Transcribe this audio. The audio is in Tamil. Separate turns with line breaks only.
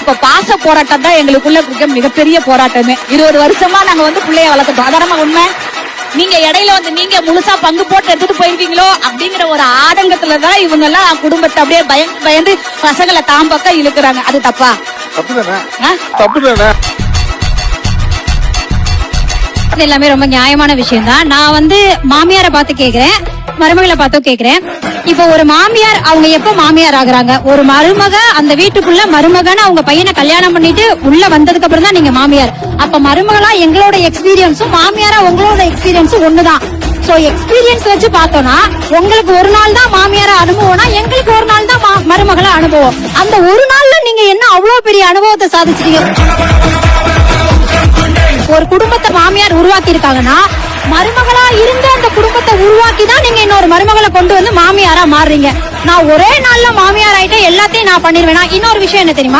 இப்ப பாச போராட்டம் தான் எங்களுக்குள்ள இருக்க மிகப்பெரிய போராட்டமே. இருபது வருஷமா நாங்க வந்து பிள்ளைய வளர்த்துட்டோம். அதானமா உண்மை? நீங்க இடையில வந்து நீங்க முழுசா பங்கு போட்டு எடுத்துட்டு போயிருவீங்களோ அப்படிங்கிற ஒரு ஆதங்கத்துலதான் இவங்க எல்லாம் குடும்பத்தை அப்படியே பயந்து பயந்து பசங்களை தாம் பக்கம் இழுக்குறாங்க. அது தப்பா?
எல்லாமே ரொம்ப நியாயமான விஷயம் தான் நான் வந்து மாமியாரை பார்த்து கேக்குறேன். மருமகளை பார்த்தோ கேக்குறேன். இப்போ ஒரு மாமியார் அவங்க எப்ப மாமியார் ஆகுறாங்க? ஒரு மருமக அந்த வீட்டுக்குள்ள மருமகன்னு அவங்க பையனை கல்யாணம் பண்ணிட்டு உள்ள வந்ததுக்கு அப்புறம் தான் நீங்க மாமியார். அப்ப மருமகளா எங்களோட எக்ஸ்பீரியன்ஸும் மாமியாரா உங்களோட எக்ஸ்பீரியன்ஸும் ஒண்ணுதான். சோ எக்ஸ்பீரியன்ஸ் வச்சு பார்த்தோம்னா உங்களுக்கு ஒரு நாள் தான் மாமியாரா அனுபவம்னா எங்களுக்கு ஒரு நாள் தான் மா- மருமகளா அனுபவம். அந்த ஒரு நாள்ல நீங்க என்ன அவ்வளவு பெரிய அனுபவத்தை சாதிச்சிட்டீங்க? ஒரு குடும்பத்தை மாமியார் உருவாக்கி இருக்காங்கன்னா மருமகளா இருந்த அந்த குடும்ப உருவாக்கி தான் நீங்க இன்னொரு மருமகளை கொண்டு வந்து மாமியாரா மாறுறீங்க. நான் ஒரே நாள்ல மாமியார் ஆயிட்டே எல்லாத்தையும் நான் பண்ணிருவேனா? இன்னொரு விஷயம் என்ன தெரியுமா?